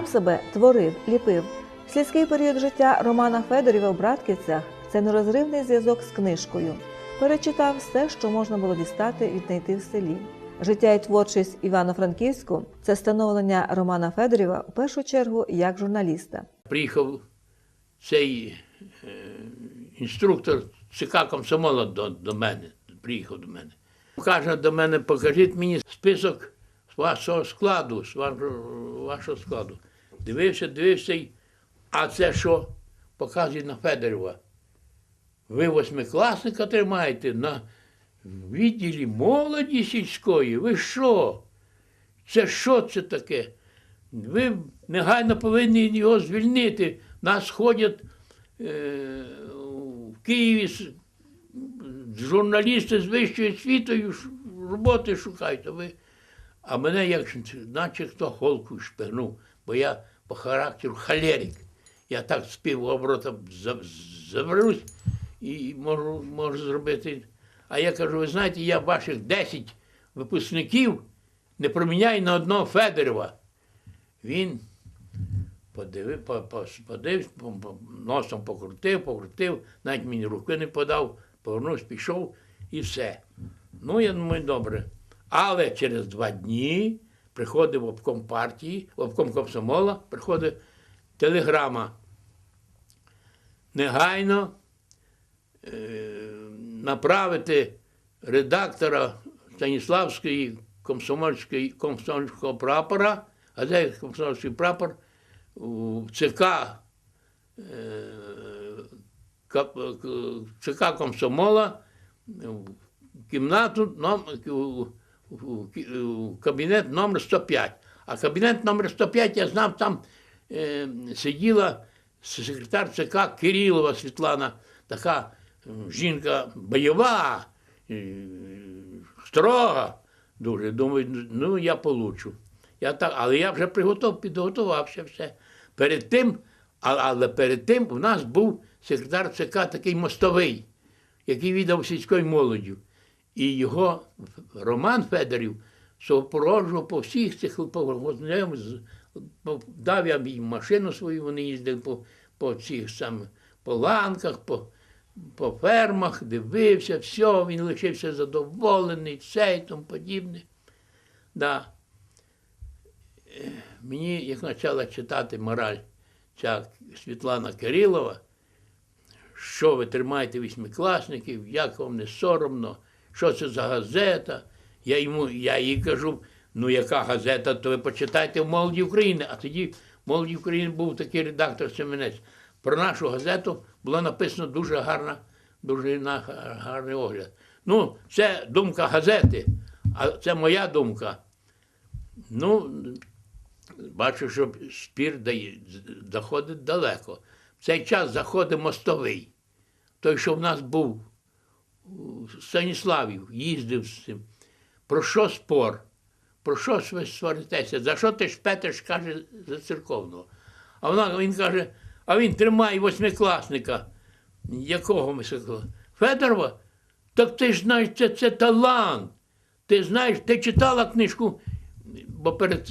сам себе творив, ліпив. Слідський період життя Романа Федорєва в Братківцях це нерозривний зв'язок з книжкою. Перечитав все, що можна було дістати віднайти в селі. Життя і творчість Івано-Франківську це становлення Романа Федорєва у першу чергу як журналіста. приїхав цей е, інструктор ЦК комсомола до, до мене, приїхав до мене. Каже до мене, покажіть мені список вашого складу, з вашого складу. Дивився, дивився, а це що? Показує на Федорова. Ви восьмикласника тримаєте на відділі молоді сільської. Ви що? Це що це таке? Ви негайно повинні його звільнити. Нас ходять е, в Києві журналісти з вищою освітою ш- роботи шукають. А, ви, а мене як наче хто холку шпигнув, бо я по характеру холерик. Я так з півоборота заберусь і можу, можу зробити. А я кажу, ви знаєте, я ваших 10 випускників не проміняю на одного Федорова. Він подивив, носом покрутив, покрутив, навіть мені руки не подав, повернувся, пішов і все. Ну, я думаю, добре. Але через два дні приходив обком партії, обком комсомола, приходить телеграма. Негайно е, направити редактора Станіславської комсомольської комсомольського прапора, а де комсомольський прапор у ЦК, е, ЦК комсомола в кімнату ном, кабінет номер 105. А кабінет номер 105, я знав, там е, сиділа секретар ЦК Кирилова Світлана, така жінка бойова, е, строга. Дуже думаю, ну я получу. Я так, але я вже приготов, підготувався все. Перед тим, але перед тим у нас був секретар ЦК такий мостовий, який віддав сільською молоддю. І його Роман Федорів супроводжував по всіх цих по- дав я їм машину свою, вони їздили по, по цих самих по ланках, по, по фермах, дивився, все, він лишився задоволений, це і тому подібне. Да. Мені, як почала читати мораль ця Світлана Кирилова, що ви тримаєте восьмикласників, як вам не соромно, що це за газета. Я йому, я їй кажу, ну яка газета, то ви почитайте в молоді України. А тоді в молоді України був такий редактор Семенець. Про нашу газету було написано дуже гарна, дуже гарний огляд. Ну, це думка газети, а це моя думка. Ну, бачу, що спір дає, заходить далеко. В цей час заходить мостовий. Той, що в нас був Станіславів, їздив з цим. Про що спор? Про що ви сваритеся? За що ти шпетеш, каже, за церковного? А вона, він каже, а він тримає восьмикласника. Якого ми сказали? Федорова? Так ти ж знаєш, це, це талант. Ти знаєш, ти читала книжку, бо перед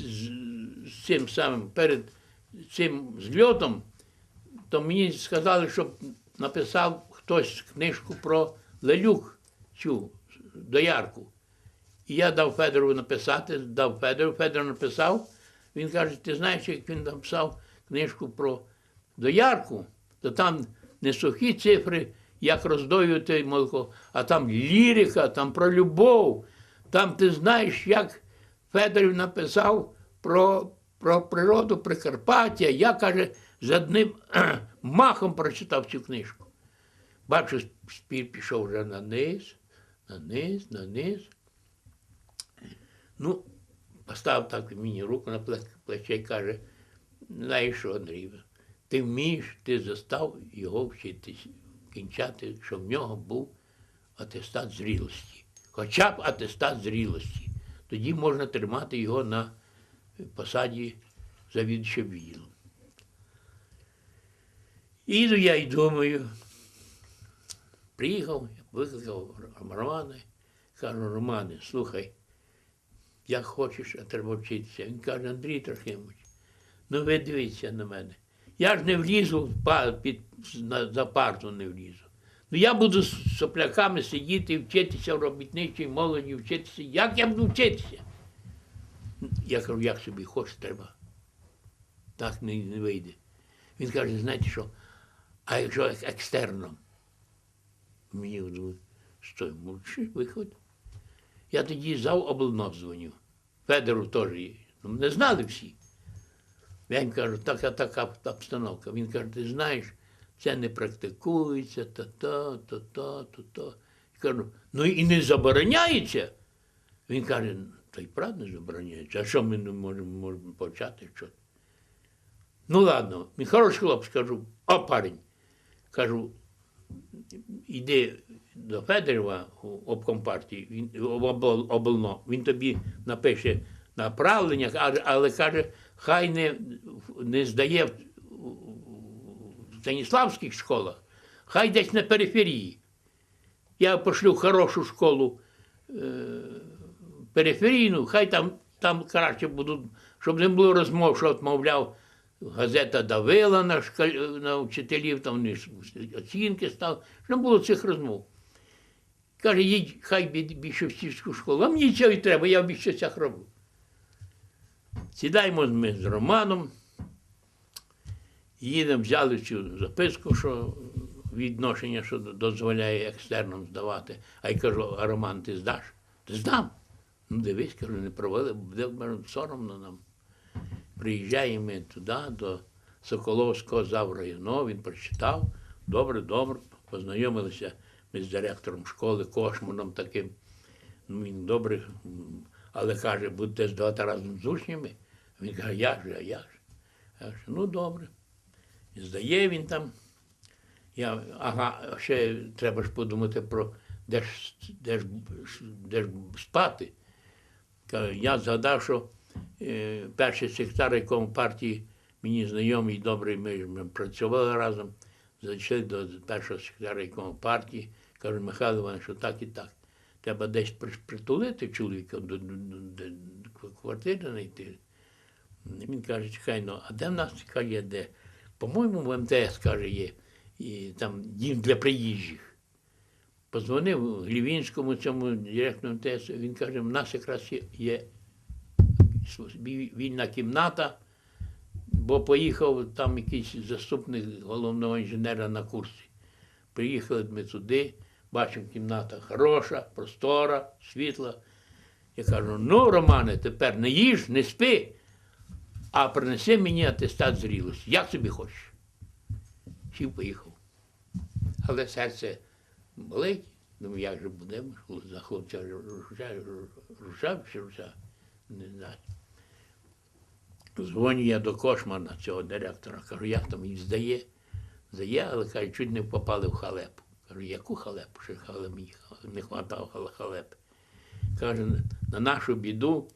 цим самим, перед цим зльотом, то мені сказали, щоб написав хтось книжку про Лелюк, цю доярку. І я дав Федорову написати, дав Федору, Федор написав. Він каже, ти знаєш, як він написав книжку про доярку, то там не сухі цифри, як роздоювати молоко, а там лірика, там про любов. Там ти знаєш, як Федорів написав про, про природу Прикарпаття. Я, каже, з одним махом прочитав цю книжку. Бачу, спір пішов вже на низ, на низ, на низ. Ну, поставив так мені руку на плече і каже, знаєш що, Андрій, ти вмієш, ти застав його вчитись, кінчати, щоб в нього був атестат зрілості. Хоча б атестат зрілості. Тоді можна тримати його на посаді завідувача відділу. Іду я і думаю, приїхав, викликав Романа, кажу, Романе, слухай, як хочеш, а треба вчитися. Він каже, Андрій Трохимович, Ну ви дивіться на мене. Я ж не влізу під, за парту не влізу. Ну я буду з сопляками сидіти вчитися в робітничій молоді, вчитися. Як я буду вчитися? Я кажу, як собі хочеш, треба. Так не, не вийде. Він каже, знаєте що, а якщо екстерном? Мені говорю, що, мовчи, виходь. Я тоді зав облнов дзвоню. Федору теж є. Ну, не знали всі. Я їм кажу, така така обстановка. Він каже, ти знаєш, це не практикується, та-та, та-та, та-та. Я кажу, ну і не забороняється. Він каже, та й правда забороняється. А що ми не можемо, можемо почати? Що? Ну ладно, він хороший хлопець, кажу, о парень. Кажу, іди до Федорова обкомпартії, він облно, він тобі напише направлення, але, каже, хай не, не здає в Станіславських школах, хай десь на периферії. Я пошлю хорошу школу е, периферійну, хай там, там краще будуть, щоб не було розмов, що от, мовляв, газета давила на, шкаль... на вчителів, там вони оцінки став, не було цих розмов. Каже, їдь, хай бі- більше в сільську школу. А мені цього й треба, я в більшостях роблю. Сідаємо ми з Романом, їдемо, взяли цю записку, що відношення, що дозволяє екстерном здавати. А я кажу, а Роман, ти здаш? Ти здам. Ну, дивись, кажу, не провели, буде соромно нам. Приїжджаємо ми туди, до Соколовського заврайону, він прочитав. Добре, добре, познайомилися ми з директором школи, Кошманом таким. Ну, він добре, але каже, будете здавати разом з учнями. Він каже, як же, а як же? Я кажу, ну добре. І здає він там. Я, ага, ще треба ж подумати про де ж, де ж, де ж спати. Я згадав, що перший секретар якому партії мені знайомий, добрий, ми, ми працювали разом, зайшли до першого секретаря якому партії, кажу, Михайло Іванович, що так і так. Треба десь притулити чоловіка до, до, до, до, квартири знайти. Він каже, чекай, ну, а де в нас така є, де? По-моєму, в МТС, каже, є і там дім для приїжджих. Позвонив Глівінському цьому директору МТС, він каже, в нас якраз є, є вільна кімната, бо поїхав там якийсь заступник головного інженера на курсі. Приїхали ми туди, бачимо, кімната хороша, простора, світла. Я кажу, ну, Романе, тепер не їж, не спи, а принеси мені атестат зрілості. Як собі хочеш? Сів поїхав. Але серце болить. Думаю, як же будемо за хлопця рушав чи рушав, не знаю. Дзвоню я до Кошмана, цього директора, кажу, як там їх здає? Здає, але каже, чуть не попали в халепу. Кажу, яку халепу? Що халеп мені не хватало хал- халепи. Каже, на нашу біду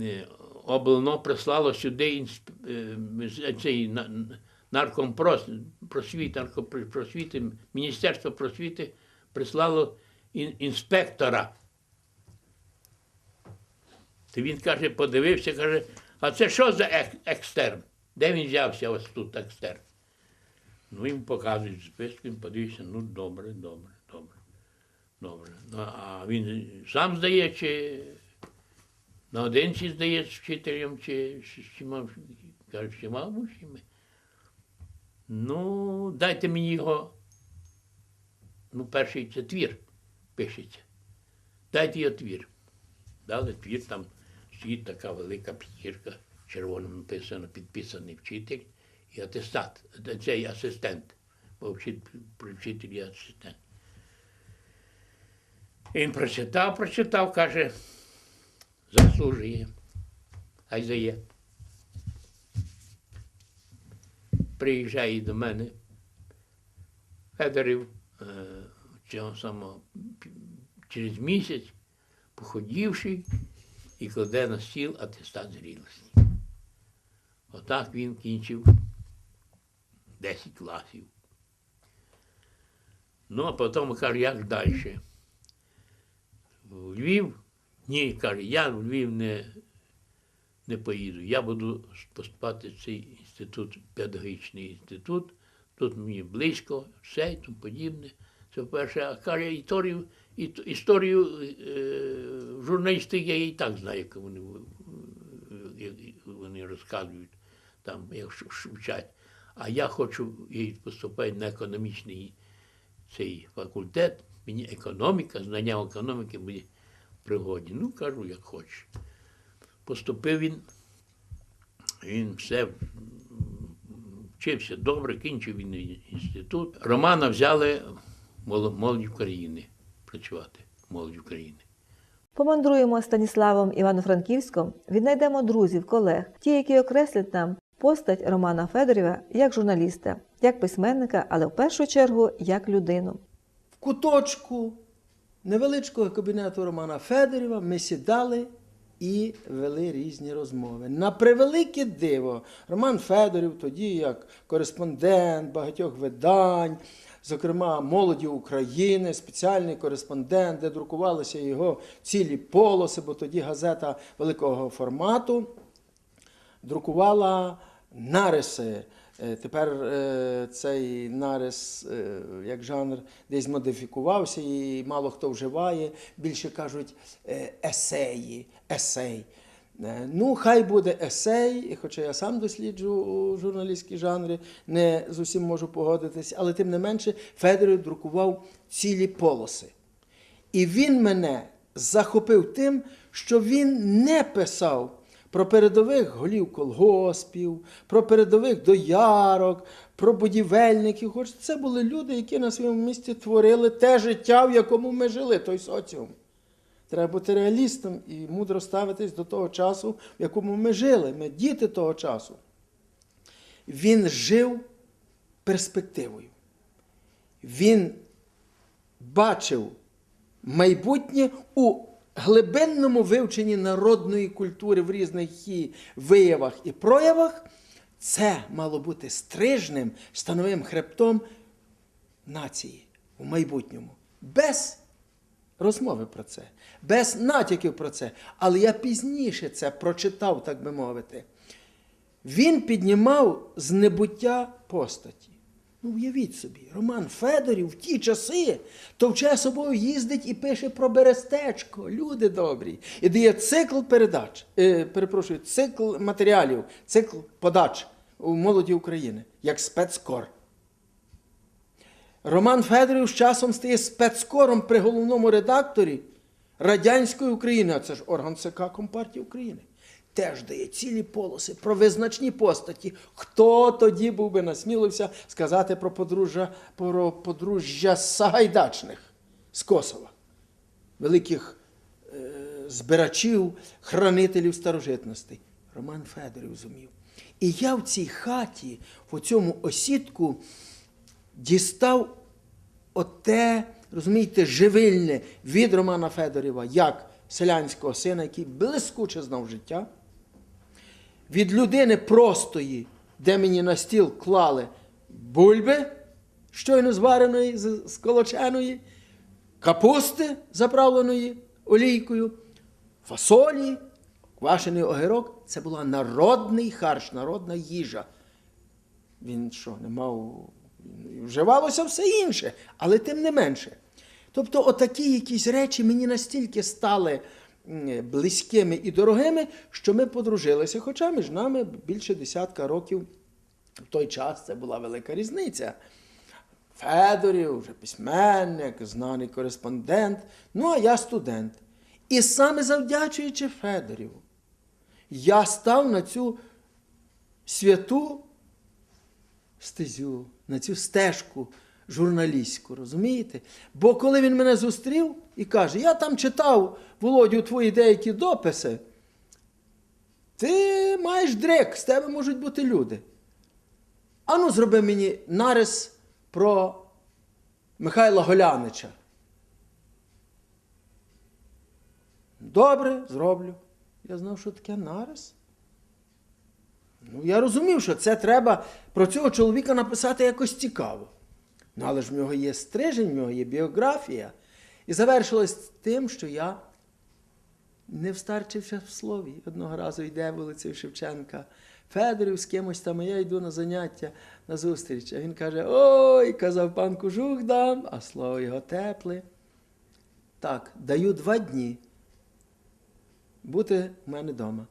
е, облно прислало сюди е, цей на- наркомпрос, просвіт, наркопросвіти, Міністерство просвіти прислало інспектора. То він каже, подивився, каже, а це що за ек- екстерн? Де він взявся ось тут екстерн? Ну, їм показують список, він подивився, ну добре, добре, добре. Добре. Ну, а він сам здає, чи наодинці здає з вчителем, чи всіма, каже, всіма учнями. Ну, дайте мені його. Ну, перший це твір пишеться. Дайте його твір. Дали твір, там стоїть така велика п'ятірка, червоним написано, підписаний вчитель і атестат, цей асистент. Бо вчитель, є асистент. Він прочитав, прочитав, каже, заслужує. Хай здає. Приїжджає до мене Федорів е, цього самого через місяць, походівши, і кладе на стіл атестат зрілості. Отак він кінчив 10 класів. Ну, а потім каже, як далі? В Львів? Ні, каже, я в Львів не, не поїду. Я буду поступати в цей інститут, педагогічний інститут. Тут мені близько, все і тому подібне. Це перше, а каже, історію, іт- історію е, журналістики я і так знаю, як вони, е, як вони розказують, там, як вчать. А я хочу і поступати на економічний цей факультет. Мені економіка, знання економіки мені пригодні. Ну, кажу, як хочеш. Поступив він, він все вчився добре, кінчив він інститут. Романа взяли молодь України працювати, молодь України. Помандруємо Станіславом Івано-Франківськом, віднайдемо друзів, колег, ті, які окреслять нам постать Романа Федорєва як журналіста, як письменника, але в першу чергу як людину. В куточку невеличкого кабінету Романа Федорєва ми сідали і вели різні розмови. На превелике диво, Роман Федорів, тоді як кореспондент багатьох видань, зокрема молоді України, спеціальний кореспондент, де друкувалися його цілі полоси, бо тоді газета великого формату друкувала нариси. Е, Тепер е, цей нарис, е, як жанр, десь модифікувався і мало хто вживає. Більше кажуть есеї, есей. Е, Ну, хай буде есей, хоча я сам досліджую журналістські жанри, не з усім можу погодитись, але тим не менше Федорів друкував цілі полоси. І він мене захопив тим, що він не писав про передових голів колгоспів, про передових доярок, про будівельників. Хоч це були люди, які на своєму місці творили те життя, в якому ми жили, той соціум. Треба бути реалістом і мудро ставитись до того часу, в якому ми жили. Ми діти того часу. Він жив перспективою. Він бачив майбутнє у глибинному вивченні народної культури в різних її виявах і проявах. Це мало бути стрижним становим хребтом нації у майбутньому. Без розмови про це, без натяків про це. Але я пізніше це прочитав, так би мовити. Він піднімав з небуття постаті. Ну, уявіть собі, Роман Федорів в ті часи товче собою їздить і пише про Берестечко, люди добрі, і дає цикл передач, е, перепрошую, цикл матеріалів, цикл подач у молоді України, як спецкор. Роман Федорів з часом стає спецкором при головному редакторі Радянської України, а це ж орган ЦК Компартії України. Теж дає цілі полоси про визначні постаті. Хто тоді був би насмілився сказати про подружжя, про подружжя Сагайдачних з Косова, великих е, збирачів, хранителів старожитностей. Роман Федорів зумів. І я в цій хаті, в цьому осідку, дістав оте, розумієте, живильне від Романа Федорєва, як селянського сина, який блискуче знав життя, від людини простої, де мені на стіл клали бульби, щойно звареної, сколоченої, капусти, заправленої олійкою, фасолі, квашений огірок. Це була народний харч, народна їжа. Він що, не мав. Вживалося все інше, але тим не менше. Тобто, отакі якісь речі мені настільки стали близькими і дорогими, що ми подружилися. Хоча між нами більше десятка років в той час це була велика різниця. Федорів, вже письменник, знаний кореспондент, ну а я студент. І саме завдячуючи Федоріву, я став на цю святу стезю, на цю стежку журналістську, розумієте? Бо коли він мене зустрів і каже, я там читав, Володю, твої деякі дописи, ти маєш дрек, з тебе можуть бути люди. Ану, зроби мені нарис про Михайла Голянича. Добре, зроблю. Я знав, що таке нарис. Ну, я розумів, що це треба про цього чоловіка написати якось цікаво. Ну, але ж в нього є стрижень, в нього є біографія. І завершилось тим, що я не встарчився в слові. Одного разу йде вулицею Шевченка. Федорів з кимось там, а я йду на заняття на зустріч. А він каже: Ой, казав пан кожух дам, а слово його тепле. Так, даю два дні бути в мене вдома.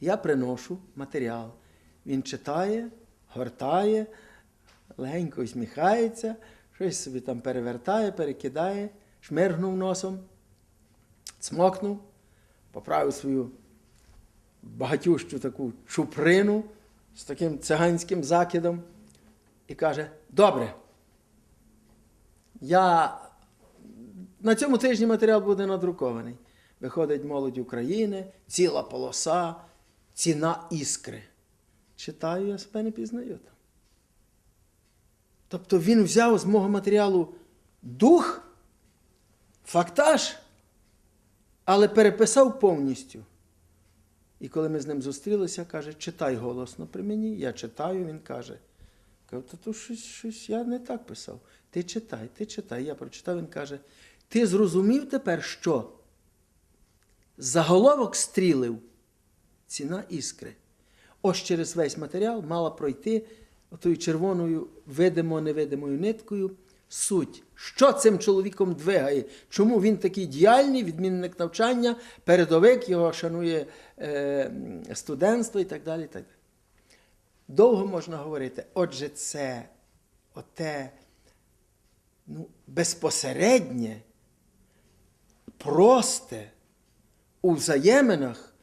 Я приношу матеріал. Він читає, гортає, легенько усміхається, щось собі там перевертає, перекидає, шмиргнув носом, цмокнув, поправив свою багатющу таку чуприну з таким циганським закидом і каже: Добре. Я на цьому тижні матеріал буде надрукований. Виходить молодь України, ціла полоса, ціна іскри. Читаю, я себе не пізнаю там. Тобто він взяв з мого матеріалу дух, фактаж, але переписав повністю. І коли ми з ним зустрілися, каже, читай голосно при мені. Я читаю, він каже. Кажу, та то щось, щось я не так писав. Ти читай, ти читай. Я прочитав, він каже, ти зрозумів тепер, що заголовок стрілив ціна іскри. Ось через весь матеріал мала пройти отою червоною видимо-невидимою ниткою суть. Що цим чоловіком двигає? Чому він такий діяльний, відмінник навчання, передовик, його шанує е, студентство і так далі. Так. Довго можна говорити. Отже, це оте ну, безпосереднє, просте у взаєминах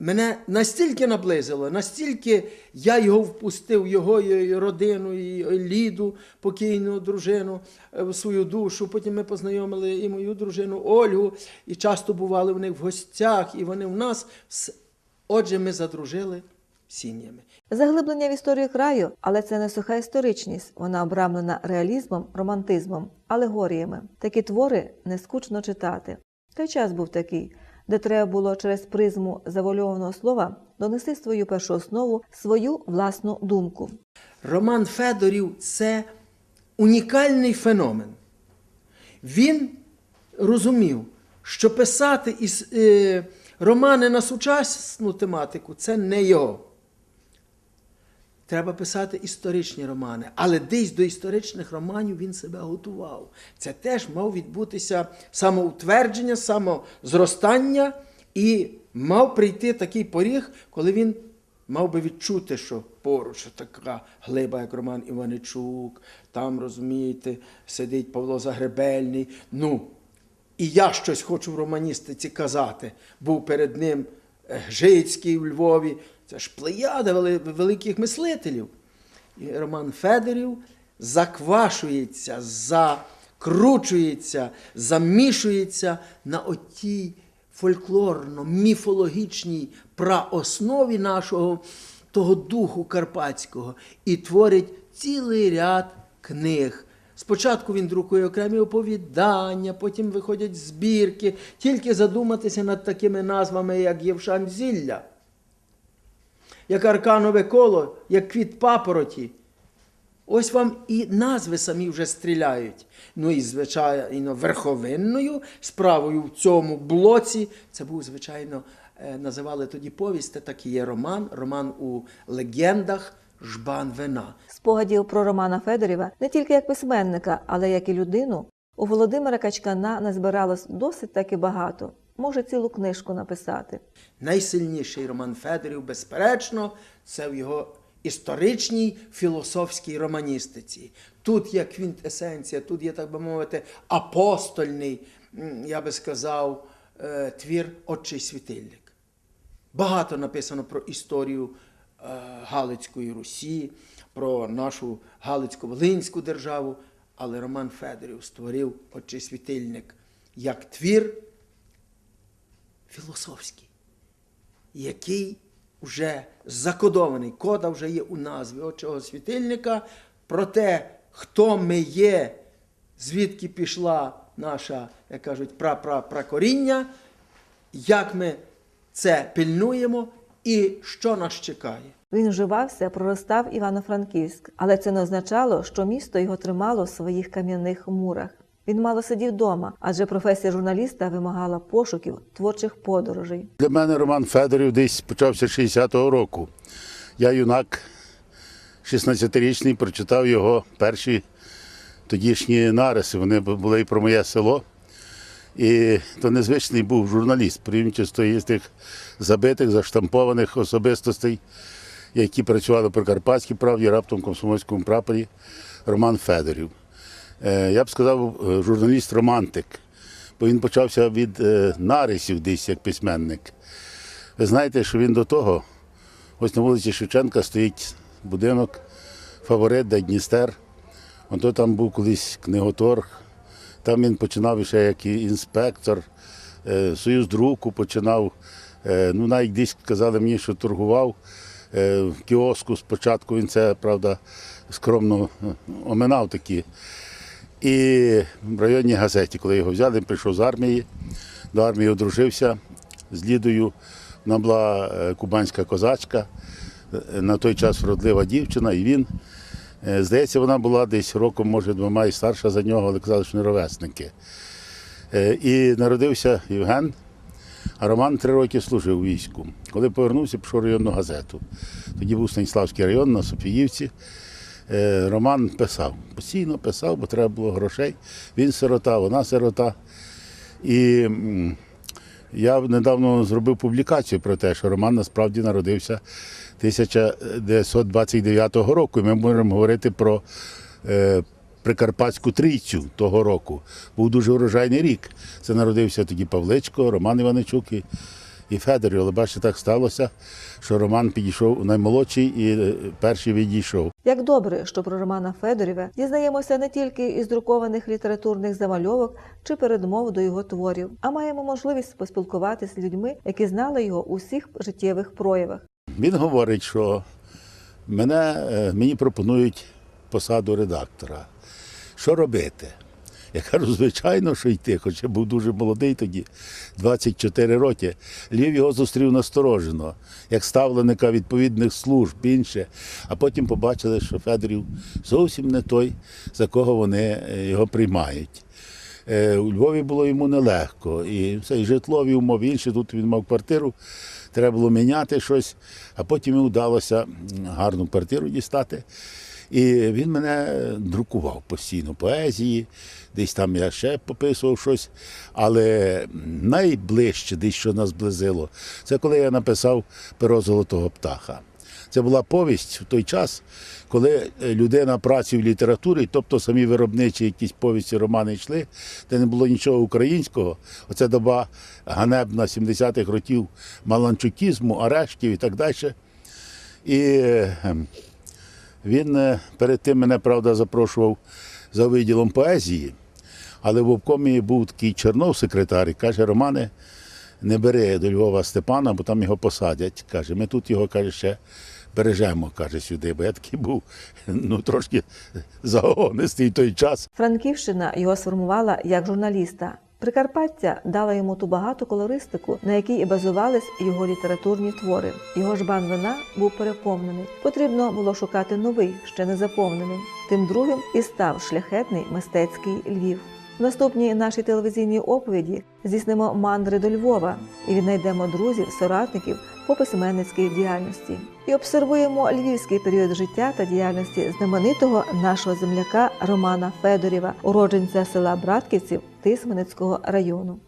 мене настільки наблизило, настільки я його впустив, його і родину, і Ліду, покійну дружину, е, в свою душу. Потім ми познайомили і мою дружину Ольгу, і часто бували в них в гостях, і вони в нас. Отже, ми задружили сім'ями. Заглиблення в історію краю, але це не суха історичність. Вона обрамлена реалізмом, романтизмом, алегоріями. Такі твори не скучно читати. Той час був такий, де треба було через призму завольованого слова донести свою першу основу, свою власну думку. Роман Федорів це унікальний феномен. Він розумів, що писати із, е, романи на сучасну тематику це не його. Треба писати історичні романи, але десь до історичних романів він себе готував. Це теж мав відбутися самоутвердження, самозростання, і мав прийти такий поріг, коли він мав би відчути, що поруч така глиба, як Роман Іваничук, там, розумієте, сидить Павло Загребельний. Ну, і я щось хочу в романістиці казати. Був перед ним Жицький у Львові. Це ж плеяда великих мислителів. І Роман Федорів заквашується, закручується, замішується на отій фольклорно-міфологічній праоснові нашого того духу карпатського і творить цілий ряд книг. Спочатку він друкує окремі оповідання, потім виходять збірки, тільки задуматися над такими назвами, як Євшан Зілля, як Арканове коло, як квіт папороті. Ось вам і назви самі вже стріляють. Ну і, звичайно, верховинною справою в цьому блоці це був, звичайно, е, називали тоді повість, так і є роман, роман у легендах Жбан вина. Спогадів про Романа Федорєва не тільки як письменника, але як і людину, у Володимира Качкана назбиралось досить таки багато. Може цілу книжку написати. Найсильніший роман Федорів, безперечно, це в його історичній філософській романістиці. Тут є квінтесенція, тут є, так би мовити, апостольний, я би сказав, е, твір Отчий світильник. Багато написано про історію е, Галицької Русі, про нашу Галицько-Волинську державу, але Роман Федорів створив Отчий світильник як твір філософський, який вже закодований, кода вже є у назві Отчого світильника про те, хто ми є, звідки пішла наша, як кажуть, пра-пра-пракоріння, як ми це пильнуємо і що нас чекає. Він вживався, проростав Івано-Франківськ, але це не означало, що місто його тримало в своїх кам'яних мурах. Він мало сидів вдома, адже професія журналіста вимагала пошуків творчих подорожей. Для мене Роман Федорів десь почався 60-го року. Я юнак 16-річний, прочитав його перші тодішні нариси. Вони були і про моє село. І то незвичний був журналіст, порівнюючи з тих забитих, заштампованих особистостей, які працювали при Карпатській правді, раптом комсомольському прапорі Роман Федорів. Е, Я б сказав, е, журналіст-романтик, бо він почався від е, нарисів десь як письменник. Ви знаєте, що він до того, ось на вулиці Шевченка стоїть будинок, фаворит, Дністер. Ото там був колись книготорг. Там він починав ще як інспектор, союз друку починав. Ну, навіть десь казали мені, що торгував в кіоску. Спочатку він це, правда, скромно оминав такі. І в районній газеті, коли його взяли, він прийшов з армії, до армії одружився з Лідою. Вона була е, кубанська козачка, е, на той час вродлива дівчина, і він, е, здається, вона була десь роком, може, двома і старша за нього, але казали, що не ровесники. І народився Євген, а Роман три роки служив у війську. Коли повернувся, пішов районну газету. Тоді був Станіславський район на Софіївці. Е, Роман писав, постійно писав, бо треба було грошей. Він сирота, вона сирота. І я недавно зробив публікацію про те, що Роман насправді народився 1929 року. І ми можемо говорити про е, Прикарпатську трійцю того року. Був дуже урожайний рік. Це народився тоді Павличко, Роман Іваничук і, і Федорів. Але бачите, так сталося, що Роман підійшов наймолодший і е, перший відійшов. Як добре, що про Романа Федорєва дізнаємося не тільки із друкованих літературних замальовок чи передмов до його творів, а маємо можливість поспілкуватися з людьми, які знали його у всіх життєвих проявах. Він говорить, що мене, е, мені пропонують посаду редактора. Що робити? Я кажу, звичайно, що йти, хоча був дуже молодий тоді, 24 роки. Львів його зустрів насторожено, як ставленика відповідних служб, інше. А потім побачили, що Федорів зовсім не той, за кого вони е, його приймають. Е, У Львові було йому нелегко. І все, і житлові умови інші. Тут він мав квартиру, треба було міняти щось, а потім йому вдалося гарну квартиру дістати. І він мене друкував постійно поезії, десь там я ще пописував щось. Але найближче, десь що нас близило, це коли я написав перо золотого птаха. Це була повість в той час, коли е, людина праці в літературі, тобто самі виробничі якісь повісті, романи йшли, де не було нічого українського. Оце доба ганебна 70-х років маланчукізму, арештів і так далі. І е, він е, перед тим мене, правда, запрошував за виділом поезії, але в обкомі був такий Чернов, секретар, і каже, Романе, не бери до Львова Степана, бо там його посадять. Каже, ми тут його каже, ще бережемо, каже, сюди. Бо я такий був ну, трошки загонистий той час. Франківщина його сформувала як журналіста. Прикарпаття дала йому ту багату колористику, на якій і базувались його літературні твори. Його жбан вина був переповнений. Потрібно було шукати новий, ще не заповнений. Тим другим і став шляхетний мистецький Львів. В наступній нашій телевізійній оповіді здійснимо мандри до Львова і віднайдемо друзів, соратників по письменницькій діяльності. І обсервуємо львівський період життя та діяльності знаменитого нашого земляка Романа Федорєва, уродженця села Братківців Тисменецького району.